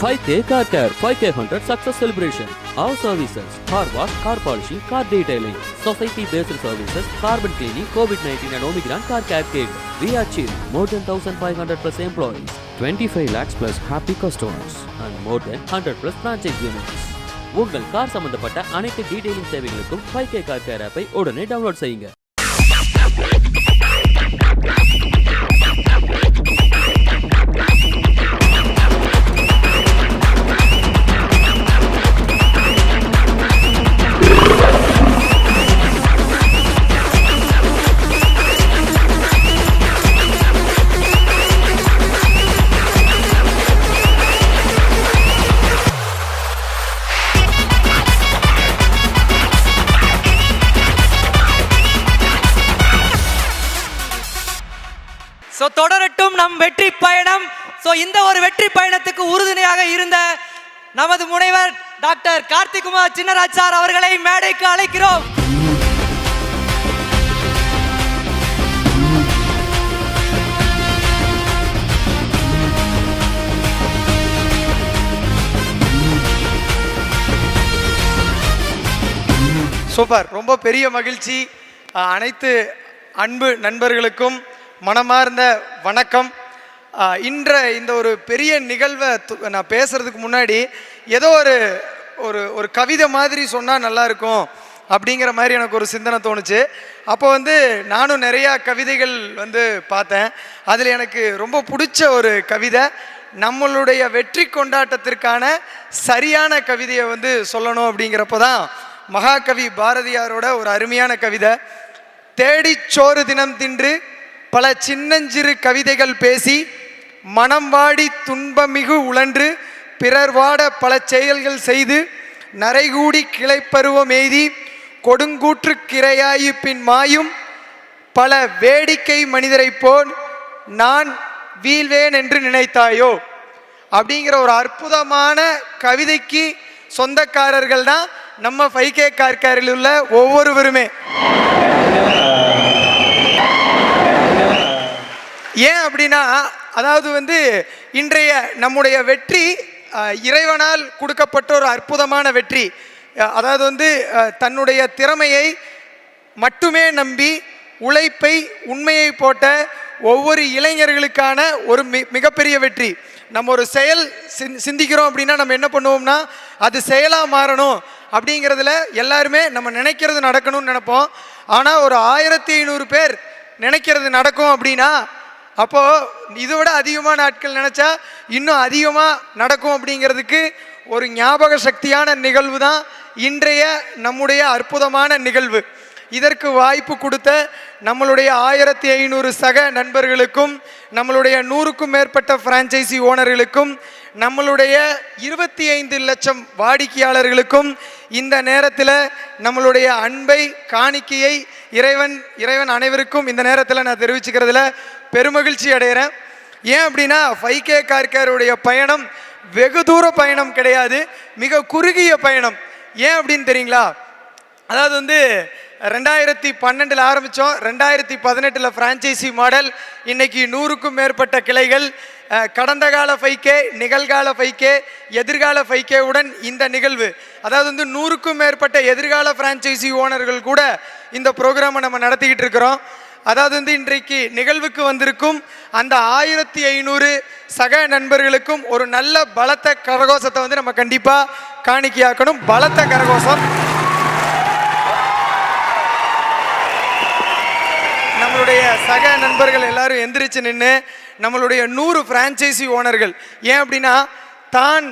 5K Car Care, 5K Hunter Success Celebration. Our services, car wash, car polishing, car detailing, society-based services, carbon cleaning, COVID-19 and Omicron car care kit. We achieve more than 1,500 plus employees, 25 lakhs plus happy customers, and more than 100 plus franchise units. உங்கள் car சம்பந்தப்பட்ட அனைத்து detailing சேவைகளுக்கும் five K car care ஆப்பை உடனே download செய்யுங்க நம் வெற்றி பயணம். ஸோ இந்த ஒரு வெற்றி பயணத்துக்கு உறுதுணையாக இருந்த நமது முனைவர் டாக்டர் கார்த்திகுமார் சின்னராஜ் சார் அவர்களை மேடைக்கு அழைக்கிறோம். சூப்பர் ரொம்ப பெரிய மகிழ்ச்சி. அனைத்து அன்பு நண்பர்களுக்கும் மனமார்ந்த வணக்கம். இன்ற இந்த ஒரு பெரிய நிகழ்வை நான் பேசுறதுக்கு முன்னாடி ஏதோ ஒரு ஒரு ஒரு கவிதை மாதிரி சொன்னால் நல்லா இருக்கும் அப்படிங்கிற மாதிரி எனக்கு ஒரு சிந்தனை தோணுச்சு. அப்போ வந்து நானும் நிறையா கவிதைகள் வந்து பார்த்தேன். அதில் எனக்கு ரொம்ப பிடிச்ச ஒரு கவிதை நம்மளுடைய வெற்றி கொண்டாட்டத்திற்கான சரியான கவிதையை வந்து சொல்லணும் அப்படிங்கிறப்ப தான் மகாகவி பாரதியாரோட ஒரு அருமையான கவிதை. தேடிச் சோறு தினம் தின்று பல சின்னஞ்சிறு கவிதைகள் பேசி மனம் வாடி துன்பமிகு உழன்று பிறர் வாட பல செயல்கள் செய்து நரைகூடி கிளைப்பருவம் எய்தி கொடுங்கூற்று கிரையாயி பின் மாயும் பல வேடிக்கை மனிதரைப் போல் நான் வீழ்வேன் என்று நினைத்தாயோ? அப்படிங்கிற ஒரு அற்புதமான கவிதைக்கு சொந்தக்காரர்கள் தான் நம்ம ஃபைகே கார்காரில் உள்ள ஒவ்வொருவருமே. ஏன் அப்படின்னா அதாவது வந்து இன்றைய நம்முடைய வெற்றி இறைவனால் கொடுக்கப்பட்ட ஒரு அற்புதமான வெற்றி. அதாவது வந்து தன்னுடைய திறமையை மட்டுமே நம்பி உழைப்பை உண்மையை போட்ட ஒவ்வொரு இளைஞர்களுக்கான ஒரு மி மிகப்பெரிய வெற்றி. நம்ம ஒரு செயல் சிந்- சிந்திக்கிறோம் அப்படின்னா நம்ம என்ன பண்ணுவோம்னா அது செயலாக மாறணும் அப்படிங்கிறதுல எல்லாருமே நம்ம நினைக்கிறது நடக்கணும்னு நினைப்போம். ஆனால் ஒரு ஆயிரத்தி ஐநூறு பேர் நினைக்கிறது நடக்கும் அப்படின்னா அப்போது இதை விட அதிகமான நாட்கள் நினச்சா இன்னும் அதிகமாக நடக்கும் அப்படிங்கிறதுக்கு ஒரு ஞாபக சக்தியான நிகழ்வு தான் இன்றைய நம்முடைய அற்புதமான நிகழ்வு. இதற்கு வாய்ப்பு கொடுத்த நம்மளுடைய ஆயிரத்தி ஐநூறு சக நண்பர்களுக்கும் நம்மளுடைய நூறுக்கும் மேற்பட்ட ஃப்ரான்ச்சைசி ஓனர்களுக்கும் நம்மளுடைய இருபத்தி ஐந்து லட்சம் வாடிக்கையாளர்களுக்கும் இந்த நேரத்தில் நம்மளுடைய அன்பை காணிக்கையை இறைவன் இறைவன் அனைவருக்கும் இந்த நேரத்தில் நான் தெரிவிச்சுக்கிறதுல பெருமகிழ்ச்சி அடைகிறேன் ஏன் அப்படின்னா ஃபைவ் கே பயணம் வெகு தூர பயணம் கிடையாது மிக குறுகிய பயணம். ஏன் அப்படின்னு தெரியுங்களா? அதாவது வந்து ரெண்டாயிரத்தி பன்னெண்டில் ஆரம்பித்தோம். ரெண்டாயிரத்தி பதினெட்டில் ஃப்ரான்ச்சைசி மாடல் இன்றைக்கி நூறுக்கும் மேற்பட்ட கிளைகள். கடந்த கால ஃபைக்கே நிகழ்கால ஃபைக்கே எதிர்கால ஃபைக்கேவுடன் இந்த நிகழ்வு. அதாவது வந்து நூறுக்கும் மேற்பட்ட எதிர்கால ஃப்ரான்ச்சைசி ஓனர்கள் கூட இந்த ப்ரோக்ராமை நம்ம நடத்திக்கிட்டு இருக்கிறோம். அதாவது வந்து இன்றைக்கு நிகழ்வுக்கு வந்திருக்கும் அந்த ஆயிரத்தி ஐநூறு சக நண்பர்களுக்கும் ஒரு நல்ல பலத்த கரகோஷத்தை வந்து நம்ம கண்டிப்பாக காணிக்கையாக்கணும். பலத்த கரகோஷம். நம்மளுடைய சக நண்பர்கள் எல்லாரும் எந்திரிச்சு நின்று நம்மளுடைய நூறு ஃப்ரான்ச்சைசி ஓனர்கள். ஏன் அப்படின்னா தான்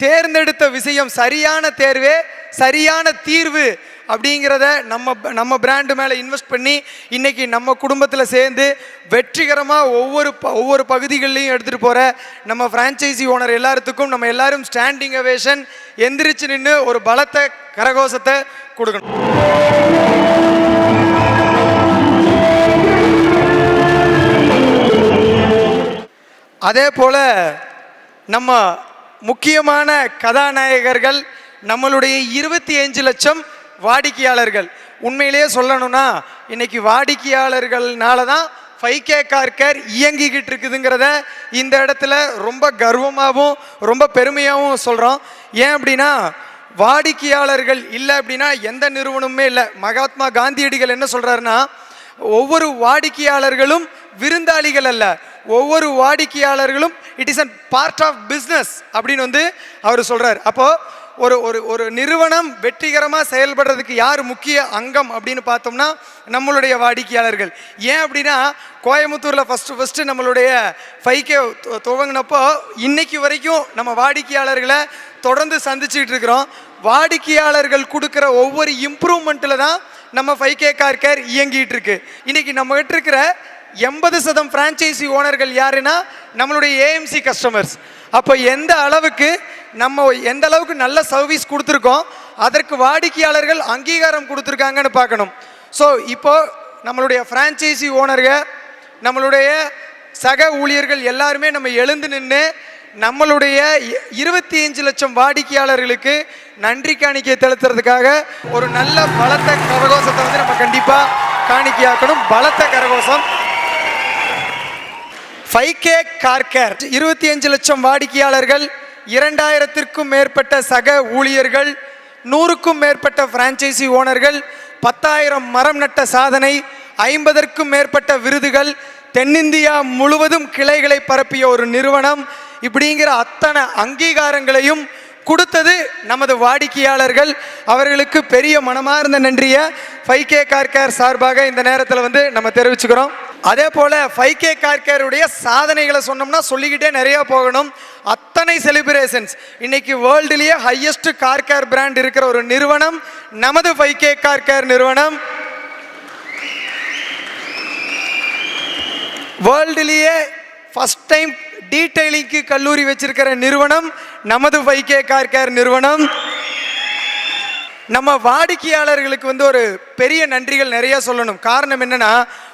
தேர்ந்தெடுத்த விஷயம் சரியான தேர்வே சரியான தீர்வு அப்படிங்கிறத நம்ம நம்ம பிராண்டு மேலே இன்வெஸ்ட் பண்ணி இன்றைக்கி நம்ம குடும்பத்தில் சேர்ந்து வெற்றிகரமாக ஒவ்வொரு ப- ஒவ்வொரு பகுதிகள்லையும் எடுத்துகிட்டு போகிற நம்ம ஃப்ரான்ச்சைசி ஓனர் எல்லாத்துக்கும் நம்ம எல்லாரும் ஸ்டாண்டிங் அவேஷன் எந்திரிச்சு நின்று ஒரு பலத்தை கரகோஷத்தை கொடுக்கணும். அதே போல் நம்ம முக்கியமான கதாநாயகர்கள் நம்மளுடைய இருபத்தி அஞ்சு லட்சம் வாடிக்கையாளர்கள். உண்மையிலேயே சொல்லணும்னா இன்னைக்கு வாடிக்கையாளர்கள்னால தான் ஃபைவ் கே கார் கேர் இயங்கிக்கிட்டு இருக்குதுங்கிறத இந்த இடத்துல ரொம்ப கர்வமாகவும் ரொம்ப பெருமையாகவும் சொல்கிறோம் ஏன் அப்படின்னா வாடிக்கையாளர்கள் இல்லை அப்படின்னா எந்த நிறுவனமுமே இல்லை. மகாத்மா காந்தியடிகள் என்ன சொல்கிறாருன்னா ஒவ்வொரு வாடிக்கையாளர்களும் விருந்தாளிகள் அல்ல. ஒவ்வொரு வாடிக்கையாளர்களும் it is an part of business அப்படின்னு வந்து அவர் சொல்கிறார் அப்போது ஒரு ஒரு ஒரு நிறுவனம் வெற்றிகரமாக செயல்படுறதுக்கு யார் முக்கிய அங்கம் அப்படின்னு பார்த்தோம்னா நம்மளுடைய வாடிக்கையாளர்கள். ஏன் அப்படின்னா கோயம்புத்தூரில் ஃபஸ்ட்டு ஃபஸ்ட்டு நம்மளுடைய ஃபைக்கே துவங்கினப்போ இன்னைக்கு வரைக்கும் நம்ம வாடிக்கையாளர்களை தொடர்ந்து சந்திச்சுக்கிட்டு இருக்கிறோம். வாடிக்கையாளர்கள் கொடுக்குற ஒவ்வொரு இம்ப்ரூவ்மெண்ட்டில் தான் நம்ம ஃபைவ் கே கார் கேர் இயங்கிட்டு இருக்கு. இன்னைக்கு நம்ம கிட்ட இருக்கிற எண்பது சதம் ஃப்ரான்ச்சைசி ஓனர்கள் யாருன்னா நம்மளுடைய ஏஎம்சி கஸ்டமர்ஸ் அப்போ எந்த அளவுக்கு நம்ம எந்த அளவுக்கு நல்ல சர்வீஸ் கொடுத்துருக்கோம் அதற்கு வாடிக்கையாளர்கள் அங்கீகாரம் கொடுத்துருக்காங்கன்னு பார்க்கணும். ஸோ இப்போ நம்மளுடைய ஃப்ரான்ச்சைசி ஓனர்கள் நம்மளுடைய சக ஊழியர்கள் எல்லாருமே நம்ம எழுந்து நின்று நம்மளுடைய இருபத்தி அஞ்சு லட்சம் வாடிக்கையாளர்களுக்கு நன்றி காணிக்கை செலுத்துறதுக்காக ஒரு நல்ல பலத்த கரகோஷத்தை வந்து நம்ம கண்டிப்பாக காணிக்கையாக்கணும். பலத்த கரகோஷம். ஃபைவ் கே கார் கேர் இருபத்தி அஞ்சு லட்சம் வாடிக்கையாளர்கள் இரண்டாயிரத்திற்கும் மேற்பட்ட சக ஊழியர்கள் நூறுக்கும் மேற்பட்ட பிரான்ச்சைசி ஓனர்கள் பத்தாயிரம் மரம் நட்ட சாதனை ஐம்பதற்கும் மேற்பட்ட விருதுகள் தென்னிந்தியா முழுவதும் கிளைகளை பரப்பிய ஒரு நிறுவனம் இப்படிங்கிற அத்தனை அங்கீகாரங்களையும் கொடுத்தது நமது வாடிக்கையாளர்கள். அவர்களுக்கு பெரிய மனமார்ந்த நன்றியை ஃபைவ் கே கார் கேர் சார்பாக இந்த நேரத்தில் வந்து நம்ம தெரிவிச்சுக்கிறோம். அதே போல் ஃபைவ் கே கார் கேருடைய சாதனைகளை சொன்னோம்னா சொல்லிக்கிட்டே நிறையா போகணும். அத்தனை செலிப்ரேஷன்ஸ் இன்னைக்கு வேர்ல்டுலேயே ஹையஸ்ட் கார் கேர் பிராண்ட் இருக்கிற ஒரு நிறுவனம் நமது ஃபைவ் கே கார் கேர் நிறுவனம். வேர்ல்டுலேயே ஃபஸ்ட் டைம் டீடைலிங்க்கு கல்லூரி வச்சிருக்கிற நிறுவனம் நமது ஃபைவ் கே கார் கேர் நிறுவனம். நம்ம வாடிக்கையாளர்களுக்கு வந்து ஒரு பெரிய நன்றிகள் நிறைய சொல்லணும். காரணம் என்னன்னா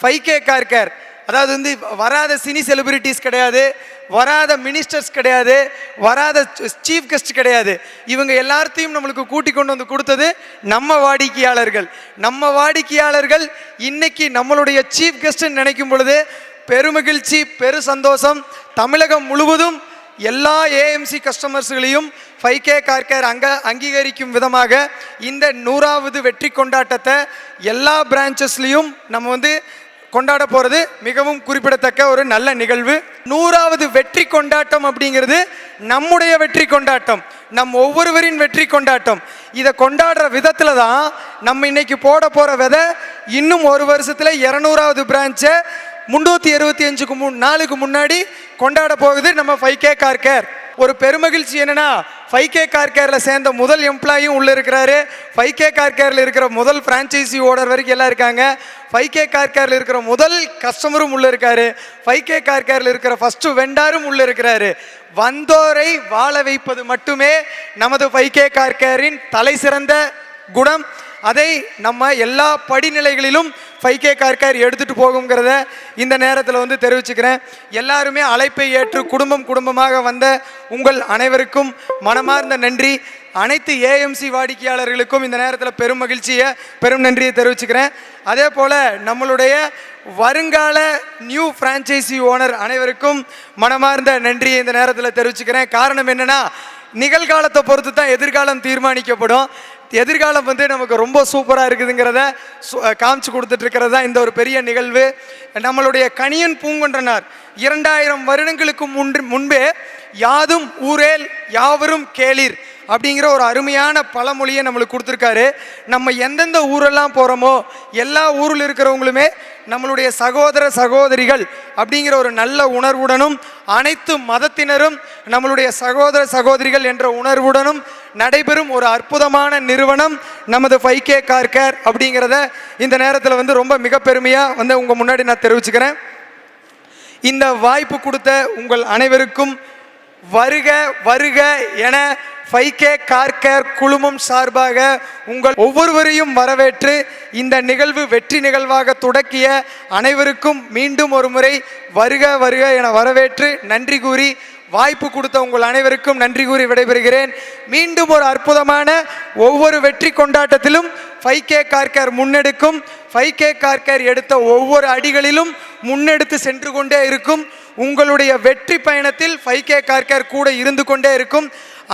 ஃபைவ் கே இருக்கார் அதாவது வந்து வராத சினி செலிபிரிட்டிஸ் கிடையாது வராத மினிஸ்டர்ஸ் கிடையாது வராத சீஃப் கெஸ்ட் கிடையாது. இவங்க எல்லாத்தையும் நம்மளுக்கு கூட்டி கொண்டு வந்து கொடுத்தது நம்ம வாடிக்கையாளர்கள். நம்ம வாடிக்கையாளர்கள் இன்னைக்கு நம்மளுடைய சீஃப் கெஸ்ட்னு நினைக்கும் பொழுது பெருமகிழ்ச்சி பெரு சந்தோஷம் தமிழகம் முழுவதும் எல்லா ஏஎம்சி கஸ்டமர்ஸ்களையும் ஃபைவ் கே கார் கேர் அங்க அங்கீகரிக்கும் விதமாக இந்த நூறாவது வெற்றி கொண்டாட்டத்தை எல்லா பிரான்ச்சஸ்லேயும் நம்ம வந்து கொண்டாட போகிறது மிகவும் குறிப்பிடத்தக்க ஒரு நல்ல நிகழ்வு. நூறாவது வெற்றி கொண்டாட்டம் அப்படிங்கிறது நம்முடைய வெற்றி கொண்டாட்டம். நம் ஒவ்வொருவரின் வெற்றி கொண்டாட்டம். இதை கொண்டாடுற விதத்தில் தான் நம்ம இன்னைக்கு போட போகிற விதை இன்னும் ஒரு வருஷத்தில் இரநூறாவது பிரான்ச்சை முந்நூற்றி இருபத்தி அஞ்சுக்கு முன் நாளுக்கு முன்னாடி கொண்டாட போகுது நம்ம ஃபைவ் கே கார் கேர் ஒரு பெருமகிழ்ச்சி என்னன்னா ஃபைவ் கே கார் கேரில் சேர்ந்த முதல் எம்ப்ளாயும் உள்ளே இருக்கிறாரு. ஃபைவ் கே கார் கேரில் இருக்கிற முதல் ஃப்ரான்ச்சைசி ஓனர் வரைக்கும் எல்லாம் இருக்காங்க. ஃபைவ் கே கார் கேரில் இருக்கிற முதல் கஸ்டமரும் உள்ளே இருக்காரு. ஃபைவ் கே கார் கேரில் இருக்கிற ஃபஸ்ட்டு வெண்டாரும் உள்ளே இருக்கிறாரு. வந்தோரை வாழ வைப்பது மட்டுமே நமது ஃபைவ் கே கார் கேரின் தலை சிறந்த குணம். அதை நம்ம எல்லா படிநிலைகளிலும் ஃபைவ் கே கார் எடுத்துகிட்டு போகுங்கிறத இந்த நேரத்தில் வந்து தெரிவிச்சுக்கிறேன். எல்லாருமே அழைப்பை ஏற்று குடும்பம் குடும்பமாக வந்த உங்கள் அனைவருக்கும் மனமார்ந்த நன்றி. அனைத்து ஏஎம்சி வாடிக்கையாளர்களுக்கும் இந்த நேரத்தில் பெரும் மகிழ்ச்சியை பெரும் நன்றியை தெரிவிச்சுக்கிறேன். அதே போல் நம்மளுடைய வருங்கால நியூ ஃப்ரான்ச்சைசி ஓனர் அனைவருக்கும் மனமார்ந்த நன்றியை இந்த நேரத்தில் தெரிவிச்சுக்கிறேன். காரணம் என்னென்னா நிகழ்காலத்தை பொறுத்து தான் எதிர்காலம் தீர்மானிக்கப்படும். எதிர்காலம் வந்து நமக்கு ரொம்ப சூப்பராக இருக்குதுங்கிறத சு- காமிச்சு கொடுத்துட்ருக்கிறது தான் இந்த ஒரு பெரிய நிகழ்வு. நம்மளுடைய கணியன் பூங்குன்றனார் இரண்டாயிரம் வருடங்களுக்கு முன்று முன்பே யாதும் ஊரேல் யாவரும் கேளீர் அப்படிங்கிற ஒரு அருமையான பழமொழியை நம்மளுக்கு கொடுத்துருக்காரு. நம்ம எந்தெந்த ஊரெல்லாம் போகிறோமோ எல்லா ஊரில் இருக்கிறவங்களுமே நம்மளுடைய சகோதர சகோதரிகள் அப்படிங்கிற ஒரு நல்ல உணர்வுடனும் அனைத்து மதத்தினரும் நம்மளுடைய சகோதர சகோதரிகள் என்ற உணர்வுடனும் நடைபெறும் ஒரு அற்புதமான நிறுவனம் நமது ஃபைவ் கே கார் கேர் அப்படிங்கிறத இந்த நேரத்தில் வந்து ரொம்ப மிக பெருமையாக வந்து உங்கள் முன்னாடி நான் தெரிவிச்சுக்கிறேன். இந்த வாய்ப்பு கொடுத்த உங்கள் அனைவருக்கும் வருக வருக என ஃபைவ் கே கார் கேர் குழுமம் சார்பாக உங்கள் ஒவ்வொருவரையும் வரவேற்று இந்த நிகழ்வு வெற்றி நிகழ்வாக தொடக்கிய அனைவருக்கும் மீண்டும் ஒரு முறை வருக வருக என வரவேற்று நன்றி கூறி வாய்ப்பு கொடுத்த உங்கள் அனைவருக்கும் நன்றி கூறி விடைபெறுகிறேன். மீண்டும் ஒரு அற்புதமான ஒவ்வொரு வெற்றி கொண்டாட்டத்திலும் ஃபைவ் கே கார்கர் முன்னெடுக்கும். ஃபைவ் கே கார்கர் எடுத்த ஒவ்வொரு அடிகளிலும் முன்னெடுத்து சென்று கொண்டே இருக்கும். உங்களுடைய வெற்றி பயணத்தில் ஃபைவ் கே கார்கர் கூட இருந்து கொண்டே இருக்கும்.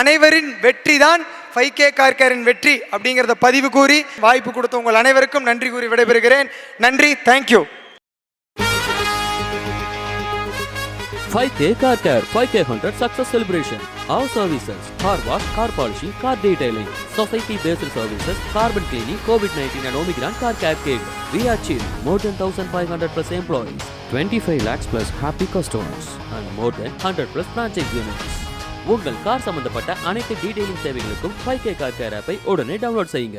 அனைவரின் வெற்றி தான் ஃபைவ் கே கார்கரின் வெற்றி அப்படிங்கிறத பதிவு கூறி வாய்ப்பு கொடுத்த உங்கள் அனைவருக்கும் நன்றி கூறி விடைபெறுகிறேன். நன்றி thank you 5K Car Care 5K Hunter Success Celebration. Our services car wash, car polishing, car detailing, society based services, carbon cleaning, COVID 19 and Omicron car care kit. We are cheap, more than 1500 plus employees, 25 lakhs plus happy customers, and more than 100 plus franchise units. உங்கள் car சம்பந்தப்பட்ட அனைத்து detailing சேவைகளுக்கும் 5K Car Care ஆப்பை உடனே download செய்யுங்க